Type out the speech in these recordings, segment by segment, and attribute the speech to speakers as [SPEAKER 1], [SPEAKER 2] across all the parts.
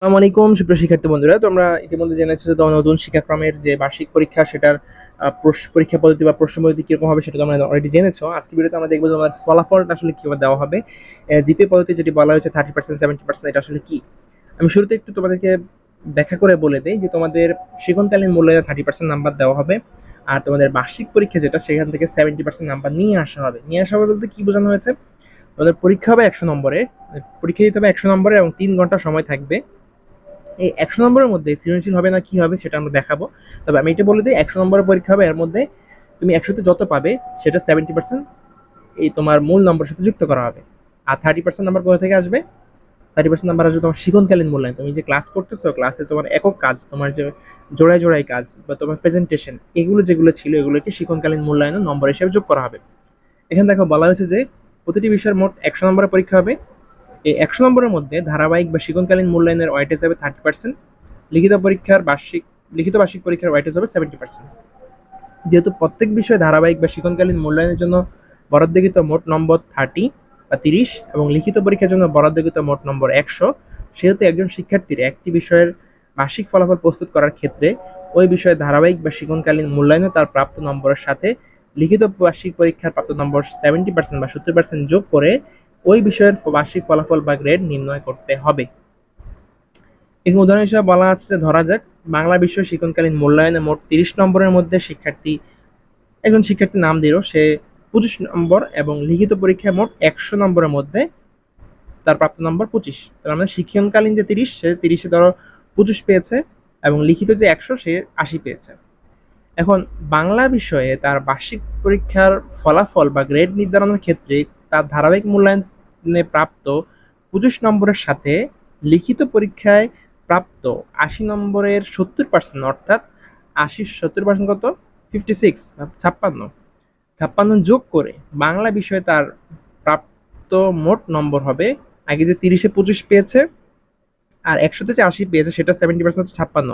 [SPEAKER 1] আসসালামু আলাইকুম, সুপ্রিয় শিক্ষার্থী বন্ধুরা, তোমরা ইতিমধ্যে জেনেছো যে তোমার নতুন শিক্ষাক্রমের যে বার্ষিক পরীক্ষা, সেটার পরীক্ষা পদ্ধতি বা প্রশ্ন পদ্ধতি কীরকম হবে সেটা তোমরা অলরেডি জেনেছো। আজকে ভিডিওতে আমরা দেখব তোমার ফলাফলটা আসলে কীভাবে দেওয়া হবে। জিপে পদ্ধতি যেটি বলা হয়েছে থার্টি পার্সেন্ট সেভেন্টি পার্সেন্ট এটা আসলে কি? আমি শুরুতে একটু তোমাদেরকে ব্যাখ্যা করে বলে দিই যে তোমাদের শিক্ষণকালীন মূল্যায়নে থার্টি পার্সেন্ট নাম্বার দেওয়া হবে আর তোমাদের বার্ষিক পরীক্ষা যেটা, সেখান থেকে সেভেন্টি পার্সেন্ট নাম্বার নিয়ে আসা হবে। নিয়ে আসা হবে বলতে কি বোঝানো হয়েছে? তোমাদের পরীক্ষা হবে একশো নম্বরে, পরীক্ষা দিতে হবে একশো নম্বরে এবং তিন ঘণ্টা সময় থাকবে। এই একশো নম্বরের মধ্যে সৃজনশীল হবে না কি হবে সেটা আমরা দেখাবো। তবে আমি এটা বলে দিই, একশো নম্বরের পরীক্ষা হবে, এর মধ্যে তুমি একশোতে যত পাবে সেটা সেভেন্টি পার্সেন্ট এই তোমার মূল নম্বরের সাথে যুক্ত করা হবে। আর থার্টি পার্সেন্ট নাম্বার কোথা থেকে আসবে? থার্টি পার্সেন্ট নাম্বার আসবে তোমার শিখনকালীন মূল্যায়ন। তুমি যে ক্লাস করতেছো ক্লাসে তোমার একক কাজ, তোমার যে জোড়ায় জোড়ায় কাজ বা তোমার প্রেজেন্টেশন এগুলো যেগুলো ছিল এগুলোকে শিখনকালীন মূল্যায়নের নম্বর হিসেবে যোগ করা হবে। এখানে দেখো বলা হয়েছে যে প্রতিটি বিষয়ের মোট একশো নম্বরের পরীক্ষা হবে। এই একশো নম্বরের মধ্যে ধারাবাহিক বা শিক্ষণকালীন মূল্যায়নের ওয়াইটেজ হবে থার্টি পার্সেন্ট লিখিত পরীক্ষার বার্ষিক, লিখিত বার্ষিক পরীক্ষার ওয়াইটেজ হবে সেভেন্টি পার্সেন্ট যেহেতু প্রত্যেক বিষয়ে ধারাবাহিক বা শিক্ষণকালীন মূল্যায়নের জন্য বরাদ্দকৃত মোট নম্বর থার্টি বা তিরিশ এবং লিখিত পরীক্ষার জন্য বরাদ্দকৃত মোট নম্বর একশো, সেহেতু একজন শিক্ষার্থীর একটি বিষয়ের বার্ষিক ফলাফল প্রস্তুত করার ক্ষেত্রে ওই বিষয়ে ধারাবাহিক বা শিক্ষণকালীন মূল্যায়নে তার প্রাপ্ত নম্বরের সাথে লিখিত বার্ষিক পরীক্ষার প্রাপ্ত নম্বর সেভেন্টি পার্সেন্ট বা সত্তর পার্সেন্ট যোগ করে ওই বিষয়ের বার্ষিক ফলাফল বা গ্রেড নির্ণয় করতে হবে। এখানে উদাহরণ হিসেবে বলা আছে যে, ধরা যাক, বাংলা বিষয় শিক্ষণকালীন মূল্যায়নে মোট তিরিশ নম্বরের মধ্যে শিক্ষার্থী, একজন শিক্ষার্থীর নাম দিল, সে পঁচিশ নম্বর এবং লিখিত পরীক্ষায় মোট একশো নম্বরের মধ্যে তার প্রাপ্ত নম্বর পঁচিশ। তার মানে শিক্ষণকালীন যে তিরিশ, সে তিরিশে ধরো পঁচিশ পেয়েছে এবং লিখিত যে একশো, সে আশি পেয়েছে। এখন বাংলা বিষয়ে তার বার্ষিক পরীক্ষার ফলাফল বা গ্রেড নির্ধারণের ক্ষেত্রে তার ধারাবাহিক মূল্যায়নে প্রাপ্ত পঁচিশ নম্বরের সাথে লিখিত পরীক্ষায় প্রাপ্ত আশি নম্বরের সত্তর পার্সেন্ট অর্থাৎ আশি সত্তর পার্সেন্ট কত? ফিফটি সিক্স ছাপ্পান্ন। ছাপ্পান্ন যোগ করে বাংলা বিষয়ে তার প্রাপ্ত মোট নম্বর হবে, আগে যে তিরিশে পঁচিশ পেয়েছে, আর একশোতে যে আশি পেয়েছে সেটা সেভেন্টি পার্সেন্ট হচ্ছে ছাপ্পান্ন।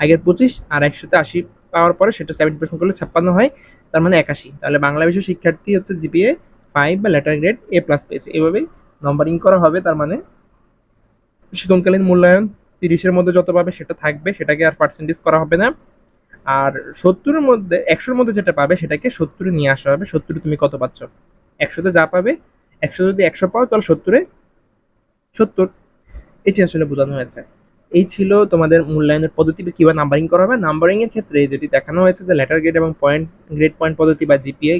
[SPEAKER 1] আগের পঁচিশ আর একশোতে আশি পাওয়ার পরে সেটা সেভেন্টি পার্সেন্ট করলে ছাপ্পান্ন হয়, তার মানে একাশি। তাহলে বাংলা বিষয় শিক্ষার্থী হচ্ছে জিপিএ ফাইভ বা লেটার গ্রেড এ প্লাস পেয়েছে। এভাবেই নম্বরিং করা হবে, তার মানে শিক্ষণকালীন মূল্যায়ন তিরিশের মধ্যে যত পাবে সেটা থাকবে, সেটাকে আর পার্সেন্টেজ করা হবে না। আর সত্তরের মধ্যে, একশোর মধ্যে যেটা পাবে সেটাকে সত্তরে নিয়ে আসা হবে। সত্তরে তুমি কত পাচ্ছ? একশোতে যা পাবে, একশো যদি একশো পাও তাহলে সত্তরে সত্তর। এটি আসলে বোঝানো হয়েছে। এই ছিল তোমাদের মূল্যায়নের পদ্ধতি, কীভাবে নাম্বারিং করা হবে। নাম্বারিং এর ক্ষেত্রে যেটি দেখানো হয়েছে যে লেটার গ্রেড এবং পয়েন্ট গ্রেড পয়েন্ট পদ্ধতি বা জিপিএ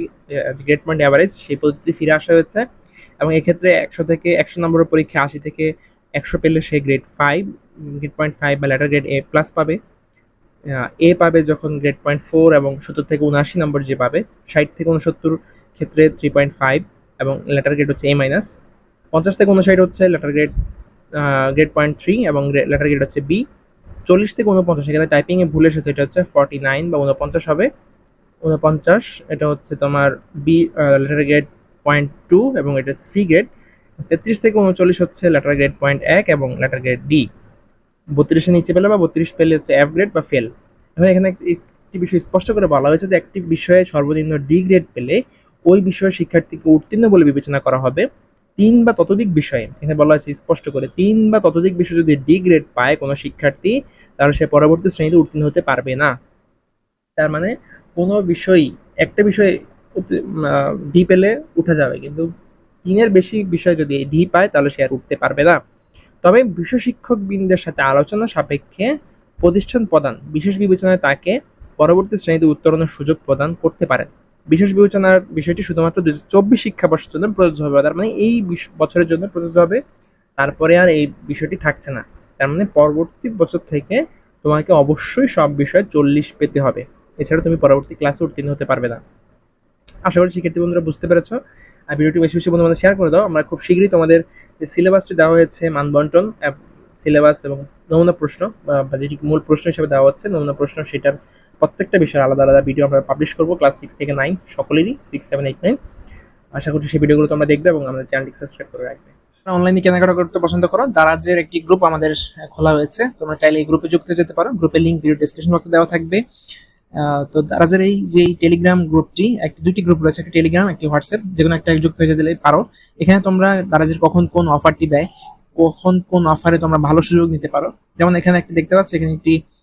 [SPEAKER 1] গ্রেড পয়েন্ট অ্যাভারেজ সেই পদ্ধতি ফিরে আসা হয়েছে। এবং এক্ষেত্রে একশো থেকে একশো নম্বরের পরীক্ষা আশি থেকে একশো পেলে সে grade five grade point five বা লেটার গ্রেড এ প্লাস পাবে। এ পাবে যখন গ্রেড পয়েন্ট ফোর এবং সত্তর থেকে উনআশি নম্বর যে পাবে। ষাট থেকে উনসত্তর ক্ষেত্রে থ্রি পয়েন্ট ফাইভ এবং লেটার গ্রেড হচ্ছে এ মাইনাস পঞ্চাশ থেকে উনষাট হচ্ছে letter grade grade point three এবং লেটার গ্রেড হচ্ছে বি চল্লিশ থেকে উনপঞ্চাশ এখানে টাইপিংয়ে ভুল এসেছে, এটা হচ্ছে ফর্টি নাইন বা উনপঞ্চাশ হবে। উনপঞ্চাশ এটা হচ্ছে তোমার B letter grade point two এবং এটা সি গ্রেড তেত্রিশ থেকে উনচল্লিশ হচ্ছে লেটার গ্রেড পয়েন্ট এক এবং লেটার গ্রেড ডি বত্রিশের নিচে পেলে বা বত্রিশ পেলে হচ্ছে এফ গ্রেড বা ফেল এখন এখানে একটি বিষয় স্পষ্ট করে বলা হয়েছে যে একটি বিষয়ে সর্বনিম্ন ডি গ্রেড পেলে ওই বিষয়ে শিক্ষার্থীকে উত্তীর্ণ বলে বিবেচনা করা হবে। তিন বা ততোধিক বিষয়ে, এখানে বলা হয়েছে স্পষ্ট করে, তিন বা ততোধিক বিষয়ে যদি ডি গ্রেড পায় কোনো শিক্ষার্থী, তাহলে সে পরবর্তী শ্রেণীতে উত্তীর্ণ হতে পারবে না। তার মানে কোনো বিষয় একটা বিষয়ে ডি পেলে উঠে যাবে, কিন্তু তিনের বেশি বিষয় যদি ডি পায়, তাহলে সে আর উঠতে পারবে না। তবে বিশ্ব শিক্ষক বৃন্দের সাথে আলোচনা সাপেক্ষে প্রতিষ্ঠান প্রদান, বিশেষ বিবেচনায় তাকে পরবর্তী শ্রেণীতে উত্তরণের সুযোগ প্রদান করতে পারেন। বিশেষ বিবেচনার বিষয়টি শুধুমাত্র দু চব্বিশ শিক্ষাবর্ষের জন্য প্রযোজ্য হবে। তার মানে এই বছরের জন্য প্রযোজ্য হবে। তারপরে আর এই বিষয়টি থাকছে না। তার মানে পরবর্তী বছর থেকে তোমাকে অবশ্যই সব বিষয়ে চল্লিশ পেতে হবে। এছাড়া তুমি পরবর্তী ক্লাসে উত্তীর্ণ হতে পারবে না। আশা করি শিক্ষার্থী বন্ধুরা বুঝতে পেরেছ। আর ভিডিওটি বেশি বেশি বন্ধু শেয়ার করে দাও। আমরা খুব শীঘ্রই তোমাদের যে সিলেবাসটি দেওয়া হয়েছে মানবন্টন সিলেবাস এবং নমুনা প্রশ্ন বা যেটি মূল প্রশ্ন হিসেবে দেওয়া হচ্ছে, নমুনা প্রশ্ন সেটার প্রত্যেকটা বিষয়ে আলাদা আলাদা ভিডিও আমরা পাবলিশ করব ক্লাস সিক্স থেকে নাইন সকলেরই সিক্স সেভেন এইট নাইন আশা করছি সেই ভিডিওগুলো তোমরা দেখবে এবং আমাদের চ্যানেলটি সাবস্ক্রাইব করে রাখবে। অনলাইনে কেনাকাটা করতে পছন্দ করো, দারাজের একটি গ্রুপ আমাদের খোলা হয়েছে তোমরা চাইলে এই গ্রুপে যুক্ত যেতে পারো। গ্রুপের লিঙ্ক ভিডিও ডিসক্রিপশন বক্সে দেওয়া থাকবে। তো দারাজের এই যে টেলিগ্রাম গ্রুপটি একটি দুটি গ্রুপ রয়েছে। একটা টেলিগ্রাম একটি হোয়াটসঅ্যাপ যে কোনো একটা যুক্ত হয়ে যেতে পারো। এখানে তোমরা দারাজের কখন কোন অফারটি দেয়, কখন কোন অফারে তোমরা ভালো সুযোগ নিতে পারো। যেমন এখানে একটি দেখতে পাচ্ছ, এখানে একটি